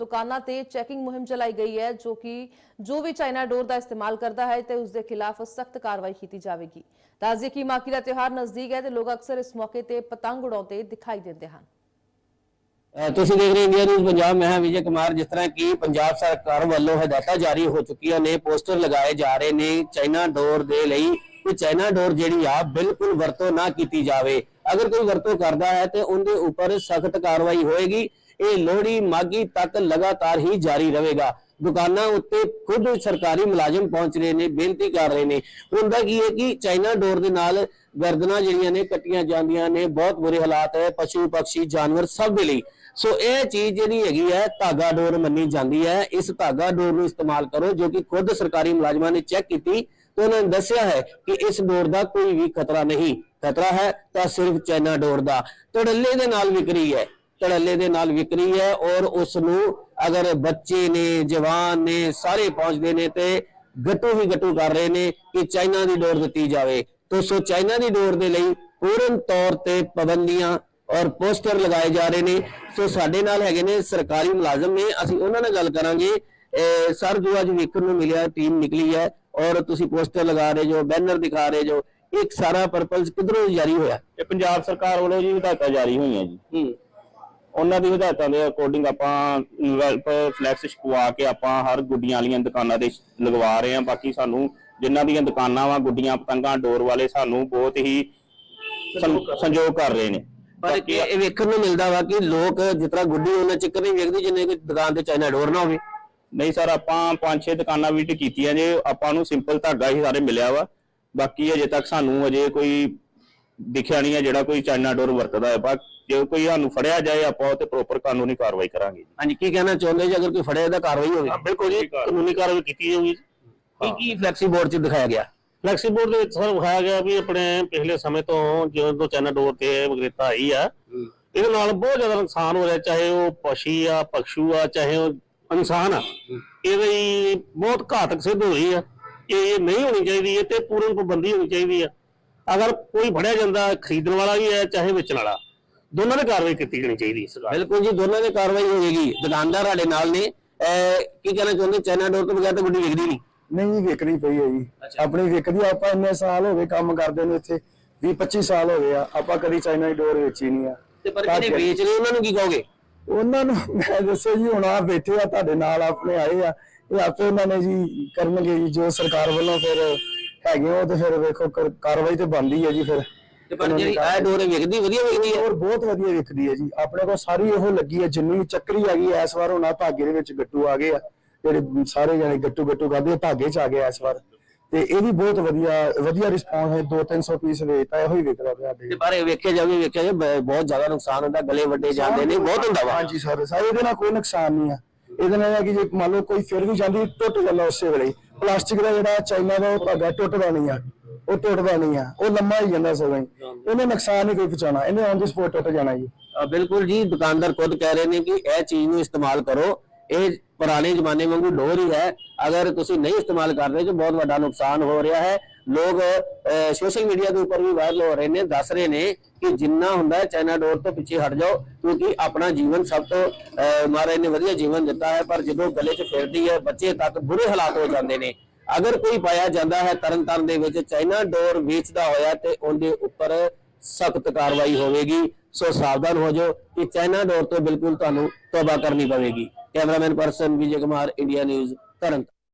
ਦੁਕਾਨਾਂ ਤੇ ਚੈਕਿੰਗ ਮੁਹਿੰਮ ਚਲਾਈ ਗਈ ਹੈ, ਜੋ ਕਿ ਜੋ ਵੀ ਚਾਈਨਾ ਡੋਰ ਦਾ ਇਸਤੇਮਾਲ ਕਰਦਾ ਹੈ ਤੇ ਉਸ ਦੇ ਖਿਲਾਫ ਸਖਤ ਕਾਰਵਾਈ ਕੀਤੀ ਜਾਵੇਗੀ। ਦੱਸਦੇ ਕਿ ਮਾਕੀ ਦਾ ਤਿਉਹਾਰ ਨਜ਼ਦੀਕ ਹੈ ਤੇ ਲੋਕ ਅਕਸਰ ਇਸ ਮੌਕੇ ਤੇ ਪਤੰਗ ਉਡਾਉਂਦੇ ਦਿਖਾਈ ਦਿੰਦੇ ਹਨ। ਤੁਸੀਂ ਦੇਖ ਰਹੇ ਇੰਡੀਆ ਨਿਊਜ਼ ਪੰਜਾਬ, ਮੈਂ ਹਾਂ ਵਿਜੇ ਕੁਮਾਰ। ਜਿਸ ਤਰ੍ਹਾਂ ਕਿ ਪੰਜਾਬ ਸਰਕਾਰ ਵੱਲੋਂ ਹਦਾਇਤਾਂ ਜਾਰੀ ਹੋ ਚੁੱਕੀਆਂ ਨੇ, ਪੋਸਟਰ ਲਗਾਏ ਜਾ ਰਹੇ ਨੇ ਚਾਈਨਾ ਡੋਰ ਦੇ ਲਈ ਕਿ ਚਾਈਨਾ ਡੋਰ ਜਿਹੜੀ ਆ ਬਿਲਕੁਲ ਵਰਤੋਂ ਨਾ ਕੀਤੀ ਜਾਵੇ। ਅਗਰ ਕੋਈ ਵਰਤੋਂ ਕਰਦਾ ਹੈ ਤੇ ਉਹਦੇ ਉੱਪਰ ਸਖਤ ਕਾਰਵਾਈ ਹੋਏਗੀ। ਇਹ ਲੋਹੜੀ ਮਾਗੀ ਤੱਕ ਲਗਾਤਾਰ ਹੀ ਜਾਰੀ ਰਹੇਗਾ। ਦੁਕਾਨਾਂ ਉੱਤੇ ਖੁਦ ਸਰਕਾਰੀ ਮੁਲਾਜ਼ਮ ਪਹੁੰਚ ਰਹੇ ਨੇ, ਬੇਨਤੀ ਕਰ ਰਹੇ ਨੇ। ਹੁੰਦਾ ਕੀ ਹੈ ਕਿ ਚਾਈਨਾ ਡੋਰ ਦੇ ਨਾਲ ਗਰਦਨਾਂ ਜਿਹੜੀਆਂ ਨੇ ਕੱਟੀਆਂ ਜਾਂਦੀਆਂ ਨੇ, ਬਹੁਤ ਬੁਰੇ ਹਾਲਾਤ ਹੈ, ਪਸ਼ੂ, ਪੰਛੀ, ਜਾਨਵਰ ਸਭ ਦੇ ਲਈ। ਸੋ ਇਹ ਚੀਜ਼ ਜਿਹੜੀ ਹੈਗੀ ਹੈ, ਧਾਗਾ ਡੋਰ ਮੰਨੀ ਜਾਂਦੀ ਹੈ। ਇਸ ਧਾਗਾ ਡੋਰ ਨੂੰ ਇਸਤੇਮਾਲ ਕਰੋ, ਜੋ ਕਿ ਖੁਦ ਸਰਕਾਰੀ ਮੁਲਾਜ਼ਮਾਂ ਨੇ ਚੈੱਕ ਕੀਤੀ ਤੇ ਉਹਨਾਂ ਨੇ ਦੱਸਿਆ ਹੈ ਕਿ ਇਸ ਡੋਰ ਦਾ ਕੋਈ ਵੀ ਖਤਰਾ ਨਹੀਂ। ਖਤਰਾ ਹੈ ਤਾਂ ਸਿਰਫ ਚਾਈਨਾ ਡੋਰ ਦਾ। ਧੜੱਲੇ ਦੇ ਨਾਲ ਵਿਕਰੀ ਹੈ। ਧੜੱਲੇ ਦੇ ਨਾਲ ਵਿਕਰੀ ਹੈ ਔਰ ਉਸ ਨੂੰ ਅਗਰ ਬੱਚੇ ਨੇ ਜਵਾਨ ਨੇ ਸਾਰੇ ਪਹੁੰਚਦੇ ਨੇ ਤੇ ਗੱਟੂ ਹੀ ਗੱਟੂ ਕਰ ਰਹੇ ਨੇ ਕਿ ਚਾਈਨਾ ਦੀ ਡੋਰ ਦਿੱਤੀ ਜਾਵੇ। ਤੋ ਸੋ ਚਾਈਨਾ ਦੀ ਡੋਰ ਦੇ ਲਈ ਪੂਰਨ ਤੌਰ ਤੇ ਪਾਬੰਦੀਆਂ ਔਰ ਪੋਸਟਰ ਲਗਾਏ ਜਾ ਰਹੇ ਨੇ। ਸੋ ਸਾਡੇ ਨਾਲ ਹੈਗੇ ਨੇ ਸਰਕਾਰੀ ਮੁਲਾਜ਼ਮ ਨੇ। ਅਸੀਂ ਉਹਨਾਂ ਨਾਲ ਗੱਲ ਕਰਾਂਗੇ। ਸਰ ਜੋ ਅੱਜ ਵੇਖਣ ਨੂੰ ਮਿਲਿਆ ਟੀਮ ਨਿਕਲੀ ਹੈ ਔਰ ਤੁਸੀਂ ਪੋਸਟਰ ਲਗਾ ਰਹੇ ਜੋ ਬੈਨਰ ਦਿਖਾ ਰਹੇ ਜੋ ਇੱਕ ਸਾਰਾ ਪਰਪਸ ਕਿਧਰੋਂ ਜਾਰੀ ਹੋਇਆ? ਇਹ ਪੰਜਾਬ ਸਰਕਾਰ ਵੱਲੋਂ ਜੀ ਹਦਾਇਤਾਂ ਜਾਰੀ ਹੋਈਆਂ ਜੀ। ਹੂੰ। ਉਹਨਾਂ ਦੀ ਹਦਾਇਤਾਂ ਦੇ ਅਕੋਰਡਿੰਗ ਆਪਾਂ ਫਲੈਕਸ ਛਪਵਾ ਕੇ ਆਪਾਂ ਹਰ ਗੁੱਡੀਆਂ ਵਾਲੀਆਂ ਦੁਕਾਨਾਂ ਤੇ ਲਗਵਾ ਰਹੇ ਹਾਂ। ਬਾਕੀ ਸਾਨੂੰ ਜਿਨ੍ਹਾਂ ਦੀਆਂ ਦੁਕਾਨਾਂ ਵਾ ਗੁੱਡੀਆਂ ਪਤੰਗਾਂ ਡੋਰ ਵਾਲੇ ਸਾਨੂੰ ਬਹੁਤ ਹੀ ਸੰਯੋਗ ਕਰ ਰਹੇ ਨੇ। ਪਰ ਇਹ ਇਹ ਵੇਖਣ ਨੂੰ ਮਿਲਦਾ ਵਾ ਕਿ ਲੋਕ ਜਿਸ ਤਰ੍ਹਾਂ ਗੁੱਡੀ ਉਹਨਾਂ ਚੱਕਰ ਨਹੀਂ ਵੇਖਦੇ ਜਿੰਨੇ ਕਿ ਦੁਕਾਨ ਤੇ ਚਾਈਨਾ ਡੋਰ ਨਾ ਹੋਵੇ। ਨਹੀਂ ਸਰ ਆਪਾਂ ਪੰਜ ਛੇ ਦੁਕਾਨਾਂ ਵਿਜ਼ਿਟ ਕੀਤੀਆਂ ਜੇ ਆਪਾਂ ਨੂੰ ਸਿੰਪਲ ਧਾਗਾ ਹੀ ਸਾਰੇ ਮਿਲਿਆ ਵਾ। ਬਾਕੀ ਅਜੇ ਤੱਕ ਸਾਨੂੰ ਅਜੇ ਕੋਈ ਦਿਖਿਆ ਨਹੀਂ ਹੈ ਜਿਹੜਾ ਕੋਈ ਚਾਈਨਾ ਡੋਰ ਵਰਤਦਾ ਹੈ ਬਾ ਜੇ ਕੋਈ ਸਾਨੂੰ ਫੜਿਆ ਜਾਏ ਆਪਾਂ ਉਹ ਤੇ ਪ੍ਰੋਪਰ ਕਾਨੂੰਨੀ ਕਾਰਵਾਈ ਕਰਾਂਗੇ ਜੀ। ਹਾਂਜੀ ਕੀ ਕਹਿਣਾ ਚਾਹੁੰਦੇ ਜੀ? ਅਗਰ ਕੋਈ ਫੜਿਆ ਤਾਂ ਕਾਰਵਾਈ ਹੋਵੇ। ਬਿਲਕੁਲ ਜੀ ਕਾਨੂੰਨੀ ਕਾਰਵਾਈ ਕੀਤੀ ਜਾਊਗੀ ਕੀ ਕੀ ਫਲੈਕਸੀ ਬੋਰਡ 'ਚ ਦਿਖਾਇਆ ਗਿਆ? ਫਲੈਕਸੀ ਬੋਰਡ ਦੇ ਵਿੱਚ ਸਰ ਵਿਖਾਇਆ ਗਿਆ ਵੀ ਆਪਣੇ ਪਿਛਲੇ ਸਮੇਂ ਤੋਂ ਜਦੋਂ ਤੋਂ ਚਾਈਨਾ ਡੋਰ ਤੇ ਵਿਕਰੇਤਾ ਆਈ ਆ ਇਹਦੇ ਨਾਲ ਬਹੁਤ ਜ਼ਿਆਦਾ ਨੁਕਸਾਨ ਹੋ ਰਿਹਾ ਚਾਹੇ ਉਹ ਪਸ਼ੀ ਆ ਪਕਸ਼ੂ ਆ ਚਾਹੇ ਉਹ ਇਨਸਾਨ ਆ ਇਹਦੀ ਬਹੁਤ ਘਾਤਕ ਸਿੱਧ ਹੋ ਰਹੀ ਆ। ਇਹ ਨਹੀਂ ਹੋਣੀ ਚਾਹੀਦੀ ਹੈ ਤੇ ਪੂਰਨ ਪਾਬੰਦੀ ਹੋਣੀ ਚਾਹੀਦੀ ਆ। ਅਗਰ ਕੋਈ ਫੜਿਆ ਜਾਂਦਾ ਖਰੀਦਣ ਵਾਲਾ ਵੀ ਹੈ ਚਾਹੇ ਵੇਚਣ ਵਾਲਾ ਦੋਨਾਂ ਦੀ ਕਾਰਵਾਈ ਕੀਤੀ ਜਾਣੀ ਚਾਹੀਦੀ ਹੈ ਸਰਕਾਰ ਬਿਲਕੁਲ ਜੀ ਦੋਨਾਂ ਦੀ ਕਾਰਵਾਈ ਹੋਵੇਗੀ ਦੁਕਾਨਦਾਰ ਸਾਡੇ ਨਾਲ ਨੇ। ਅਹ ਕੀ ਕਹਿਣਾ ਚਾਹੁੰਦੇ? ਚਾਈਨਾ ਡੋਰ ਤੋਂ ਬਗੈਰ ਤਾਂ ਗੁੱਡੀ ਵਿਕਦੀ ਨਹੀਂ। ਨਹੀਂ ਜੀ ਵਿਕਣੀ ਪਈ ਹੈ ਜੀ। ਆਪਣੀ ਵਿਕਦੀ ਆਪਾਂ ਇੰਨੇ ਸਾਲ ਹੋ ਗਏ ਕੰਮ ਕਰਦੇ ਨੇ ਇੱਥੇ। 20 25 ਸਾਲ ਹੋ ਗਏ ਆ ਆਪਾਂ ਕਦੀ ਚਾਈਨਾ ਦੀ ਡੋਰ ਵੇਚੀ ਨਹੀਂ ਆ। ਤੇ ਪਰ ਜਿਹੜੇ ਵੇਚ ਰਹੇ? ਉਹਨਾਂ ਨੂੰ ਕੀ ਕਹੋਗੇ? ਉਹਨਾਂ ਨੂੰ ਮੈਂ ਦੱਸੋ ਜੀ ਹੁਣ ਆ ਬੈਠੇ ਆ ਤੁਹਾਡੇ ਨਾਲ ਆਪਣੇ ਆਏ ਆ। ਇਹ ਆਪੇ ਉਹਨਾਂ ਨੇ ਜੀ ਕਰਨਗੇ ਜੀ ਜੋ ਸਰਕਾਰ ਵੱਲੋਂ ਫਿਰ ਹੈਗੇ ਉਹ ਤੇ ਫਿਰ ਵੇਖੋ ਕਰ- ਕਾਰਵਾਈ ਤੇ ਬਣਦੀ ਹੈ ਜੀ ਫਿਰ। ਤੇ ਪਰ ਜਿਹੜੀ ਇਹ ਡੋਰ ਵਿਕਦੀ ਵਧੀਆ ਵਿਕਦੀ ਹੈ? ਹੋਰ ਬਹੁਤ ਵਧੀਆ ਵਿਕਦੀ ਹੈ ਜੀ। ਆਪਣੇ ਕੋਲ ਸਾਰੀ ਇਹੋ ਲੱਗੀ ਹੈ ਜਿੰਨੀ ਵੀ ਚੱਕਰੀ ਆ ਗਈ ਐ ਇਸ ਵਾਰ ਹੁਣ ਆਹ ਧਾਗੇ ਦੇ ਵਿੱਚ ਗੱਟੂ ਆ ਗਏ ਆ। ਜਿਹੜੇ ਸਾਰੇ ਜਣੇ ਗੱਟੂ ਗੱਟੂ ਕਰਦੇ ਆ, ਧਾਗੇ ਚ ਆ ਗਏ ਇਸ ਵਾਰ। ਤੇ ਇਹ ਵੀ ਬਹੁਤ ਵਧੀਆ ਵਧੀਆ ਰਿਸਪੌਂਸ ਹੈ। 2-300 ਪੀਸ ਵੇਚਤਾ ਇਹੋ ਹੀ ਵਿਕਦਾ ਪਿਆ ਤੇ ਸਾਡੇ ਪਰ ਇਹ ਵੇਖਿਆ ਜਾਵੇ ਵੇਖਿਆ ਜਾਵੇ ਬ- ਬਹੁਤ ਜ਼ਿਆਦਾ ਨੁਕਸਾਨ ਹੁੰਦਾ ਗਲੇ ਵੱਡੇ ਜਾਂਦੇ ਨੇ ਬਹੁਤ ਹੁੰਦਾ ਵਾ। ਹਾਂਜੀ ਸਰ। ਸਰ ਇਹਦੇ ਨਾਲ ਕੋਈ ਨੁਕਸਾਨ ਨਹੀਂ ਆ ਇਹਦੇ ਨਾਲ ਇਹ ਆ ਕਿ ਜੇ ਮੰਨ ਲਓ ਕੋਈ ਫਿਰ ਵੀ ਜਾਂਦੀ ਟੁੱਟ ਜਾਂਦਾ ਉਸੇ ਵੇਲੇ। ਹੀ। ਪਲਾਸਟਿਕ ਦਾ ਜਿਹੜਾ ਚਾਈਨਾ ਦਾ ਉਹ ਧਾਗਾ ਟੁੱਟਦਾ ਨਹੀਂ ਆ, ਉਹ ਟੁੱਟਦਾ ਨਹੀਂ ਆ, ਉਹ ਲੰਮਾ ਹੀ ਜਾਂਦਾ ਸਗੋਂ ਹੀ। ਇਹਨੇ ਨੁਕਸਾਨ ਨਹੀਂ ਕੋਈ ਪਹੁੰਚਾਉਣਾ, ਇਹਨੇ ਔਨ ਦੀ ਸਪੋਟ ਟੁੱਟ ਜਾਣਾ ਜੀ। ਬਿਲਕੁਲ ਜੀ, ਦੁਕਾਨਦਾਰ ਖੁਦ ਕਹਿ ਰਹੇ ਨੇ ਕਿ ਇਹ ਚੀਜ਼ ਨੂੰ ਇਸਤੇਮਾਲ ਕਰੋ, ਇਹ ਪੁਰਾਣੇ ਜ਼ਮਾਨੇ ਵਾਂਗੂ ਡੋਰ ਹੀ ਹੈ। ਅਗਰ ਤੁਸੀਂ ਨਹੀਂ ਇਸਤੇਮਾਲ ਕਰ ਰਹੇ ਜੋ ਬਹੁਤ ਵੱਡਾ ਨੁਕਸਾਨ ਹੋ ਰਿਹਾ ਹੈ। ਲੋਕ ਸੋਸ਼ਲ ਮੀਡੀਆ ਦੇ ਉੱਪਰ ਵੀ ਵਾਇਰਲ ਹੋ ਰਹੇ ਨੇ, ਦੱਸ ਰਹੇ ਨੇ ਕਿ ਜਿੰਨਾ ਹੁੰਦਾ ਹੈ ਚਾਈਨਾ ਡੋਰ ਤੋਂ ਪਿੱਛੇ ਹਟ ਜਾਓ, ਕਿਉਂਕਿ ਆਪਣਾ ਜੀਵਨ ਸਭ ਤੋਂ ਮਹਾਰਾਜ ਨੇ ਵਧੀਆ ਜੀਵਨ ਦਿੱਤਾ ਹੈ, ਪਰ ਜਦੋਂ ਗਲੇ 'ਚ ਫਿਰਦੀ ਹੈ, ਬੱਚੇ ਤੱਕ ਬੁਰੇ ਹਾਲਾਤ ਹੋ ਜਾਂਦੇ ਨੇ। ਅਗਰ ਕੋਈ ਪਾਇਆ ਜਾਂਦਾ ਹੈ ਤਰਨਤਾਰਨ ਦੇ ਵਿੱਚ ਚਾਈਨਾ ਡੋਰ ਵੇਚਦਾ ਹੋਇਆ ਤੇ ਉਹਦੇ ਉੱਪਰ ਸਖਤ ਕਾਰਵਾਈ ਹੋਵੇਗੀ। ਸੋ ਸਾਵਧਾਨ ਹੋ ਜਾਓ ਕਿ ਚਾਈਨਾ ਡੋਰ ਤੋਂ ਬਿਲਕੁਲ ਤੁਹਾਨੂੰ ਤੌਬਾ ਕਰਨੀ ਪਵੇਗੀ। Cameraman person Vijay Kumar India News Tarn Taran